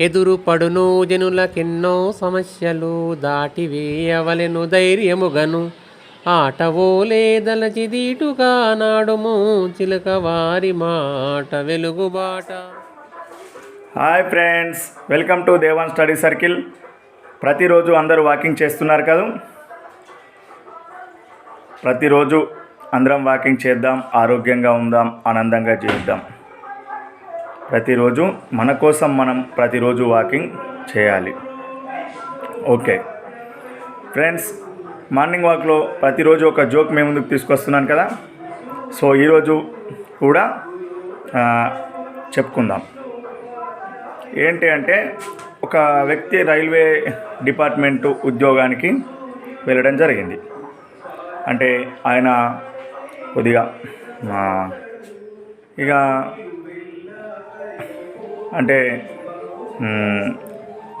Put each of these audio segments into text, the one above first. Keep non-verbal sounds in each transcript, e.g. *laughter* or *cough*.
ఎదురు పడును జనులకెన్నో సమస్యలు దాటి వేయవలెను ధైర్యముగను. ఆటవోలే దలచిదీటుగా నాడుము చిలక వారి మాట వెలుగుబాట hi friends welcome to Devan study circle ప్రతిరోజు అందరూ వాకింగ్ చేస్తున్నారు కదా? ప్రతిరోజు అందరం వాకింగ్ చేద్దాం ఆరోగ్యంగా ఉందాం ఆనందంగా జీవిద్దాం. ప్రతిరోజు మన కోసం మనం ప్రతిరోజు వాకింగ్ చేయాలి. ఓకే. ఫ్రెండ్స్ మార్నింగ్ వాక్లో ప్రతిరోజు ఒక జోక్ మేము ముందుకు తీసుకొస్తున్నాను కదా? సో ఈరోజు కూడా చెప్పుకుందాం. ఏంటి అంటే ఒక వ్యక్తి రైల్వే డిపార్ట్మెంట్ ఉద్యోగానికి వెళ్ళడం జరిగింది. అంటే ఆయన కొద్దిగా ఇక అంటే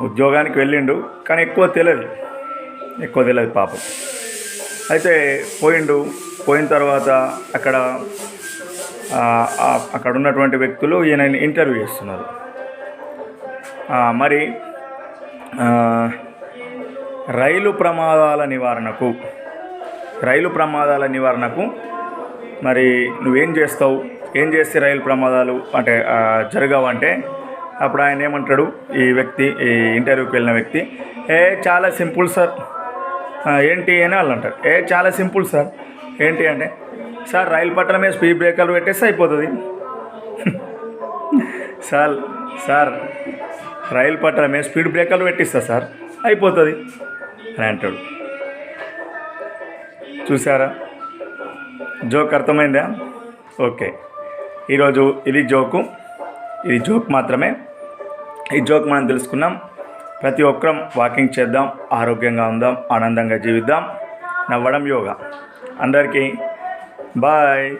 ఉద్యోగానికి వెళ్ళిండు కానీ ఎక్కువ తెలియదు. ఎక్కువ తెలియదు పాపం. అయితే పోయిండు పోయిన తర్వాత అక్కడ అక్కడ ఉన్నటువంటి వ్యక్తులు ఈయన ఇంటర్వ్యూ చేస్తున్నారు. మరి రైలు ప్రమాదాల నివారణకు రైలు ప్రమాదాల నివారణకు మరి నువ్వేం చేస్తావు? ఏం చేస్తే రైలు ప్రమాదాలు అంటే జరగవంటే అప్పుడు ఆయన ఏమంటాడు ఈ వ్యక్తి ఈ ఇంటర్వ్యూకి వెళ్ళిన వ్యక్తి ఏ చాలా సింపుల్ సార్. ఏంటి అని వాళ్ళు అంటారు. ఏ చాలా సింపుల్ సార్. ఏంటి అంటే సార్ రైలు పట్టణమే స్పీడ్ బ్రేకర్లు పెట్టేస్తే అయిపోతుంది. *laughs* సార్ సార్ రైలు పట్టణమే స్పీడ్ బ్రేకర్లు పెట్టిస్తా సార్ అయిపోతుంది. అని అంటాడు. చూసారా జోక్ అర్థమైందా? ఓకే. ఈరోజు ఇది జోకు. ఇది జోక్ మాత్రమే. ఈ జోక్ మనం తెలుసుకున్నాం. ప్రతి ఒక్కరం వాకింగ్ చేద్దాం ఆరోగ్యంగా ఉందాం ఆనందంగా జీవిద్దాం. నవ్వడం యోగా. అందరికీ బాయ్.